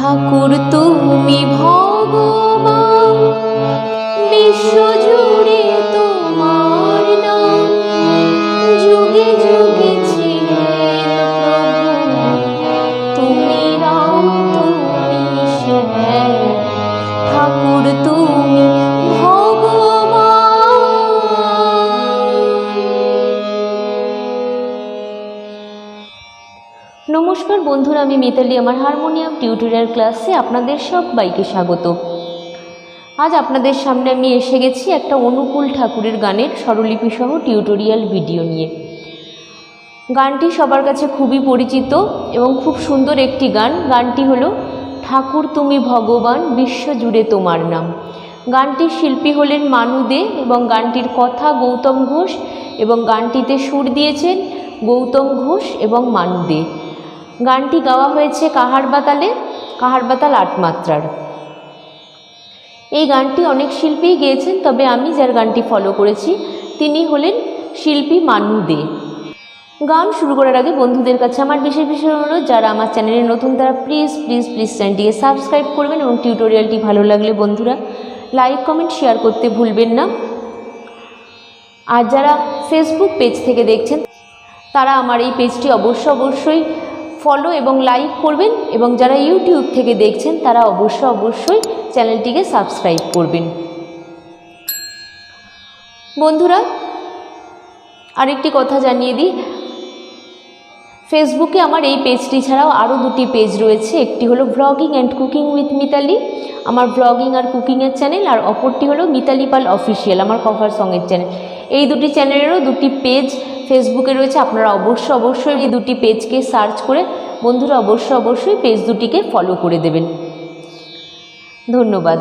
ঠাকুর তুমি ভগবান। বিশ্বজুড়ে তোমার নাম। যুগে যুগে নমস্কার বন্ধুরা, আমি মিতালি। আমার হারমোনিয়াম টিউটোরিয়াল ক্লাসে আপনাদের সবাইকে স্বাগত। আজ আপনাদের সামনে আমি এসে গেছি একটা অনুকূল ঠাকুরের গানের স্বরলিপিসহ টিউটোরিয়াল ভিডিও নিয়ে। গানটি সবার কাছে খুবই পরিচিত এবং খুব সুন্দর একটি গান। গানটি হলো, ঠাকুর তুমি ভগবান বিশ্বজুড়ে তোমার নাম। গানটির শিল্পী হলেন মানু দে এবং গানটির কথা গৌতম ঘোষ এবং গানটিতে সুর দিয়েছেন গৌতম ঘোষ এবং মানু দে। গানটি গাওয়া হয়েছে কাহার বাতালে, কাহার বাতাল আট মাত্রার। এই গানটি অনেক শিল্পীই গেয়েছেন, তবে আমি যার গানটি ফলো করেছি, তিনি হলেন শিল্পী মানু দে। গান শুরু করার আগে বন্ধুদের কাছে আমার বিশেষ বিশেষ অনুরোধ, যারা আমার চ্যানেলে নতুন, তারা প্লিজ প্লিজ প্লিজ চ্যানেলটিকে সাবস্ক্রাইব করবেন এবং টিউটোরিয়ালটি ভালো লাগলে বন্ধুরা লাইক কমেন্ট শেয়ার করতে ভুলবেন না। আর যারা ফেসবুক পেজ থেকে দেখছেন, তারা আমার এই পেজটি অবশ্য, অবশ্যই ফলো এবং লাইক করবেন এবং যারা ইউটিউব থেকে দেখছেন, তারা অবশ্য অবশ্যই চ্যানেলটিকে সাবস্ক্রাইব করবেন। বন্ধুরা, আরেকটি কথা জানিয়ে দিই। ফেসবুকে আমার এই পেজটি ছাড়াও আরও দুটি পেজ রয়েছে। একটি হলো blogging and cooking with Mitali আমার ব্লগিং আর কুকিংয়ের চ্যানেল আর অপরটি হলো মিতালি পাল অফিসিয়াল আমার কভার সঙের চ্যানেল এই দুটি চ্যানেলেরও দুটি পেজ ফেসবুকে রয়েছে, আপনারা অবশ্য অবশ্যই এই দুটি পেজকে সার্চ করে বন্ধুরা অবশ্য অবশ্যই পেজ দুটিকে ফলো করে দেবেন। ধন্যবাদ।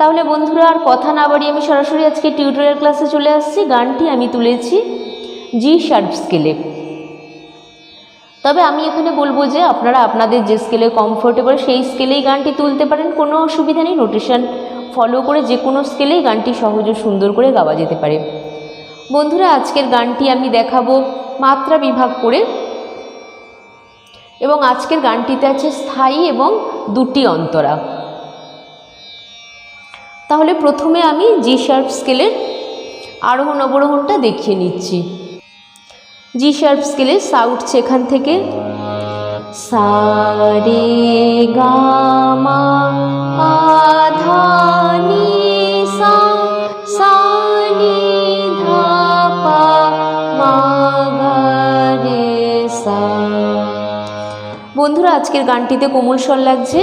তাহলে বন্ধুরা আর কথা না বাড়িয়ে আমি সরাসরি আজকে টিউটোরিয়াল ক্লাসে চলে আসছি। গানটি আমি তুলেছি জি শার্প স্কেলে তবে আমি এখানে বলব যে আপনারা আপনাদের যে স্কেলে কমফোর্টেবল সেই স্কেলেই গানটি তুলতে পারেন। কোনো অসুবিধা নেই নোটেশন ফলো করে যে কোনো স্কেলেই গানটি সহজ ও সুন্দর করে গাওয়া যেতে পারে। বন্ধুরা, আজকের গানটি আমি দেখাবো মাত্রা বিভাগ করে। এবং আজকের গানটিতে আছে স্থায়ী এবং দুটি অন্তরা। তাহলে প্রথমে আমি জি শার্প স্কেলের আরোহণ অবরোহণটা দেখিয়ে নিচ্ছি। জি শার্প স্কেলে সা উঠছে এখান থেকে। সা রে গা বন্ধুরা, আজকের গানটিতে কোমল স্বর লাগছে।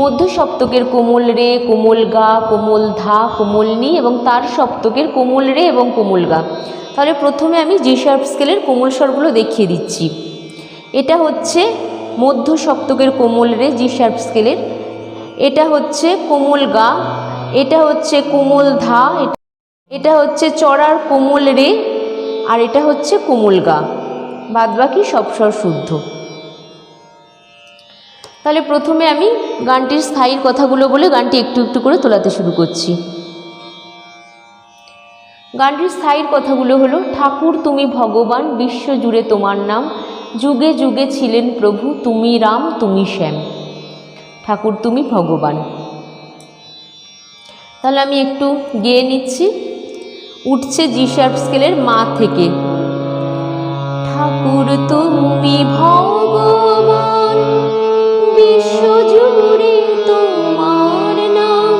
মধ্য সপ্তকের কোমল রে, কোমল গা, কোমল ধা, কোমল নি এবং তার সপ্তকের কোমল রে এবং কোমল গা। তাহলে প্রথমে আমি জি শার্প স্কেলের কোমল স্বরগুলো দেখিয়ে দিচ্ছি। এটা হচ্ছে মধ্য সপ্তকের কোমল রে জি শার্প স্কেলের এটা হচ্ছে কোমল গা, এটা হচ্ছে কোমল ধা এটা হচ্ছে চড়ার কোমল রে, আর এটা হচ্ছে কোমল গা। বাদবাকি সব স্বর শুদ্ধ। তাহলে প্রথমে আমি গানটির স্থায়ীর কথাগুলো বলে গানটি একটু একটু করে তোলাতে শুরু করছি। গানটির স্থায়ীর কথাগুলো হলো, ঠাকুর তুমি ভগবান, বিশ্ব জুড়ে তোমার নাম, যুগে যুগে ছিলেন প্রভু, তুমি রাম, তুমি শ্যাম, ঠাকুর তুমি ভগবান। তাহলে আমি একটু গেয়ে নিচ্ছি। উঠছে জি স্কেলের মা থেকে। ঠাকুর তুমি ভগবান। বিশ্বজুড়ে তোমার নাম।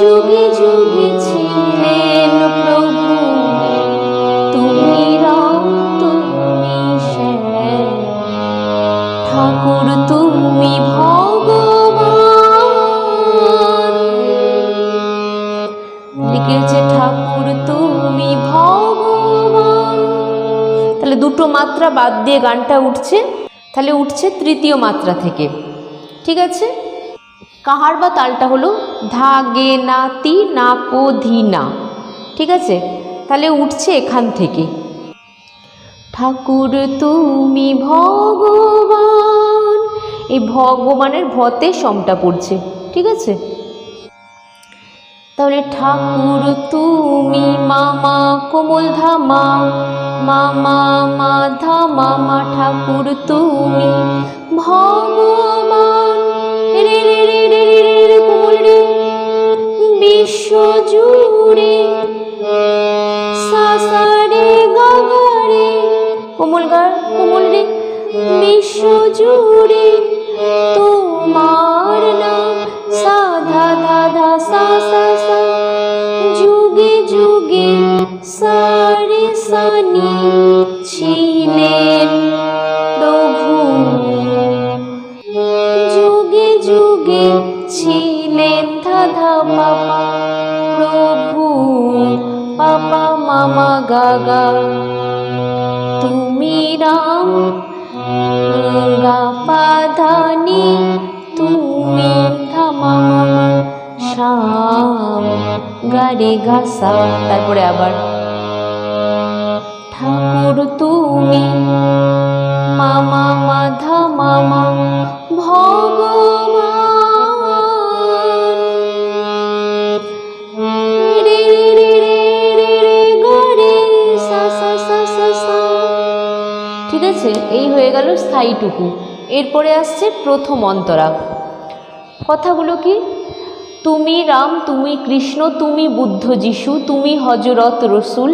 যুগে যুগে তাহলে দুটো মাত্রা বাদ দিয়ে গানটা উঠছে, তাহলে উঠছে তৃতীয় মাত্রা থেকে। ঠিক আছে? কাহার বা তালটা হলো, ধা, গে, না, তি, না কো ধি, না। ঠিক আছে? তাহলে উঠছে এখান থেকে। ঠাকুর তুমি ভগবান। এই ভগবানের ভতে সমটা পড়ছে। ঠিক আছে? তাহলে ঠাকুর তুমি মামা, কোমল ধামা। মামা মাধা মামা ঠাকুর তুমি। ভগবান, রে রে রে রে রে রে করে বিশ্বজুড়ে সাসারে কোমল গার কোমল রে বিশ্বজুড়ে তোমার নাম। সাধা ধা, সা সা সা, যুগে যুগে সা সানি ছিলেন প্রভু, যুগে যুগে ছিলেন ধাধা পাপা প্রভু, পাপা, মামা, গাগা। তুমি রাম গা পাধানি তুমি ধামা শ্যাম গারে গাসা তারপরে আবার ঠাকুর তুমি। মামা, মাধা, মামা ঠিক আছে, এই হয়ে গেল স্থায়ীটুকু। এরপরে আসছে প্রথম অন্তরা কথাগুলো কি? তুমি রাম, তুমি কৃষ্ণ, তুমি বুদ্ধ যিশু, তুমি হজরত রসুল,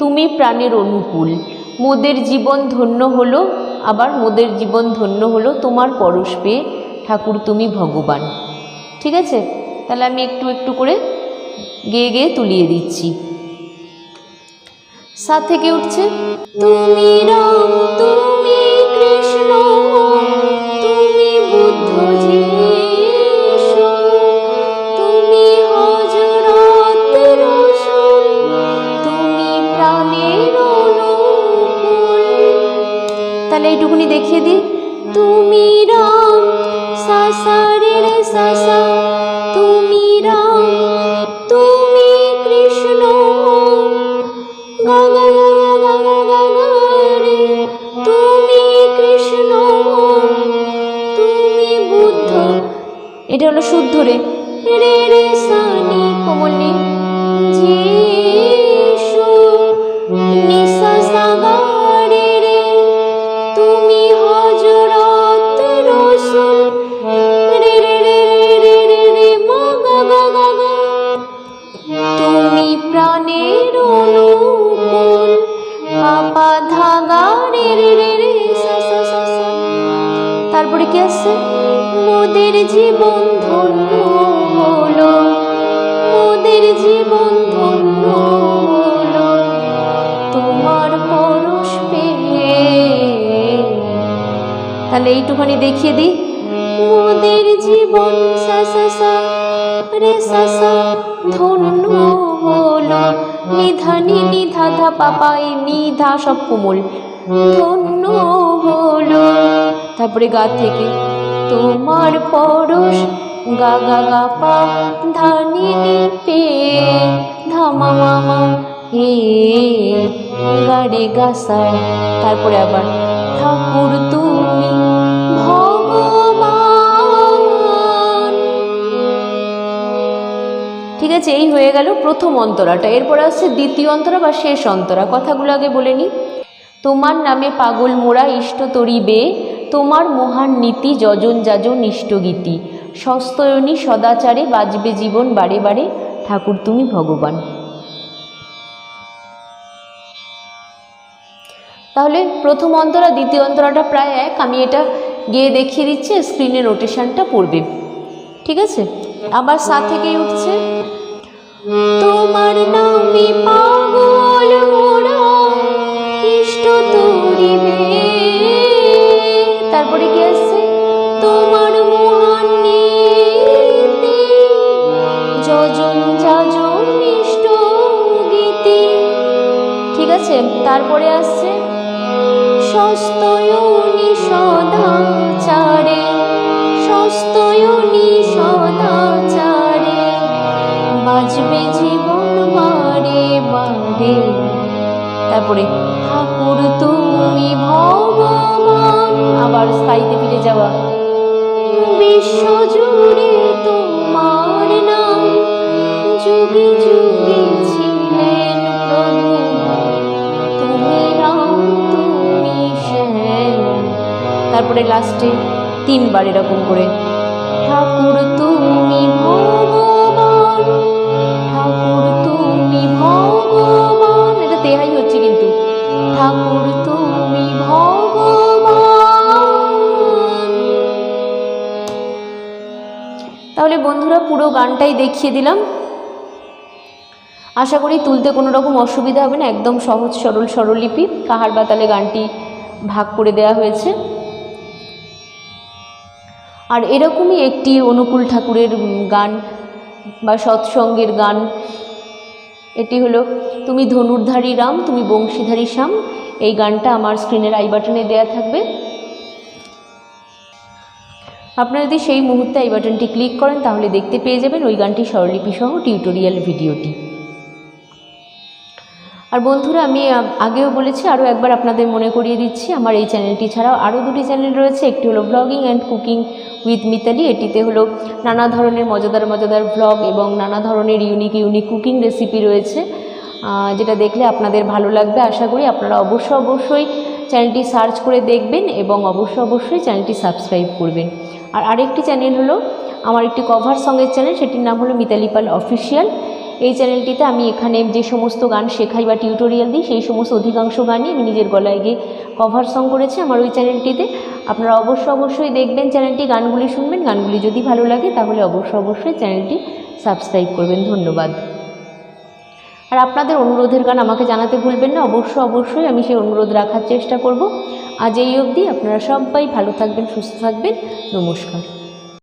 তুমি প্রাণের অনুকূল। মোদের জীবন ধন্য হলো, আবার মোদের জীবন ধন্য হলো তোমার পরশ পেয়ে। ঠাকুর, তুমি ভগবান। ঠিক আছে? তাহলে আমি একটু একটু করে গেয়ে গেয়ে তুলিয়ে দিচ্ছি। সাথে থেকে উঠছে? তুমি রাম তুমি সা সা রে রে সা মোদের জীবন ধন্য হলো, মোদের জীবন ধন্য হলো। তোমার পরশ পেয়ে তাহলে এইটুখানি দেখিয়ে দিই। মোদের জীবন সা সা সা, রে, সা সা, ধন্য হলো। নিধানি নিধা, ধা পাপা নিধা সব কোমল। ধন্য হলো। তারপরে গা থেকে। তোমার পরশ গা গা গা পা ধানি পে ধামা মামা হে গাড়ে গাসা তারপরে আবার, ঠাকুর তুমি ঠিক আছে, এই হয়ে গেল প্রথম অন্তরাটা। এরপর আসছে দ্বিতীয় অন্তরা বা শেষ অন্তরা। কথাগুলো আগে বলে নিই তোমার নামে পাগল মোড়া ইষ্ট তরিবে। তোমার মহান নীতি যজন যাজন ইষ্টগীতি। সস্তয়নী সদাচারে বাজবে জীবন বারে বারে। ঠাকুর, তুমি ভগবান। তাহলে প্রথম অন্তরা, দ্বিতীয় অন্তরাটা প্রায় এক। আমি এটা গিয়ে দেখিয়ে দিচ্ছি স্ক্রিনে নোটেশনটা পড়বে। ঠিক আছে? আবার সা থেকেই উঠছে। তোমার নামে পাগল মোরা, ইষ্ট তরিবে তারপরে কি আসছে? তোমার মহান যজন যাজন ঠিক আছে, তারপরে আসছে সস্তয়নি সদাচারে সস্তয়নি সদাচারে বাজবে জীবন বারে বারে। তারপরে ঠাকুর, তুমি ভগবান। আবার স্থায়ীতে ফিরে যাওয়া। বিশ্বজুড়ে তোমার নাম, যুগে যুগে ছিলেন তুমি রাম, তুমি শ্যাম। তারপরে লাস্টে তিনবার এরকম করে, ঠাকুর, তুমি ভগবান। ঠাকুর, তুমি ভগবান। এটা তেহাই হচ্ছে কিন্তু। ঠাকুর, তুমি ভগবান। তাহলে বন্ধুরা পুরো গানটাই দেখিয়ে দিলাম। আশা করি তুলতে কোনো রকম অসুবিধা হবে না, একদম সহজ, সরল স্বরলিপি কাহার বাতালে গানটি ভাগ করে দেওয়া হয়েছে। আর এরকমই একটি অনুকূল ঠাকুরের গান বা সৎসঙ্গের গান এটি হলো, তুমি ধনুর্ধারী রাম, তুমি বংশীধারী শ্যাম। এই গানটা আমার স্ক্রিনের আই বাটনে দেয়া থাকবে। আপনারা যদি সেই মুহূর্তে আই বাটনটি ক্লিক করেন, তাহলে দেখতে পেয়ে যাবেন ওই গানটি স্বরলিপি সহ টিউটোরিয়াল ভিডিওটি আর বন্ধুরা, আমি আগেও বলেছি আরও একবার আপনাদের মনে করিয়ে দিচ্ছি, আমার এই চ্যানেলটি ছাড়াও আরও দুটি চ্যানেল রয়েছে। একটি হলো blogging and cooking with Mitali এটিতে হলো নানা ধরনের মজাদার মজাদার ব্লগ এবং নানা ধরনের ইউনিক ইউনিক কুকিং রেসিপি রয়েছে যেটা দেখলে আপনাদের ভালো লাগবে। আশা করি আপনারা অবশ্যই অবশ্যই চ্যানেলটি সার্চ করে দেখবেন এবং অবশ্যই অবশ্যই চ্যানেলটি সাবস্ক্রাইব করবেন। আর আরেকটি চ্যানেল হলো আমার একটি কভার সঙ্গের চ্যানেল সেটির নাম হলো মিতালি পাল অফিসিয়াল এই চ্যানেলটিতে আমি এখানে যে সমস্ত গান শেখাই বা টিউটোরিয়াল দিই, সেই সমস্ত অধিকাংশ গানই আমি নিজের গলায় গিয়ে কভার সং করেছি আমার ওই চ্যানেলটিতে। আপনারা অবশ্য অবশ্যই দেখবেন চ্যানেলটি, গানগুলি শুনবেন, গানগুলি যদি ভালো লাগে তাহলে অবশ্য অবশ্যই চ্যানেলটি সাবস্ক্রাইব করবেন। ধন্যবাদ। আর আপনাদের অনুরোধের গান আমাকে জানাতে ভুলবেন না, অবশ্য অবশ্যই আমি সেই অনুরোধ রাখার চেষ্টা করব। আজ এই অবধি আপনারা সবাই ভালো থাকবেন, সুস্থ থাকবেন। নমস্কার।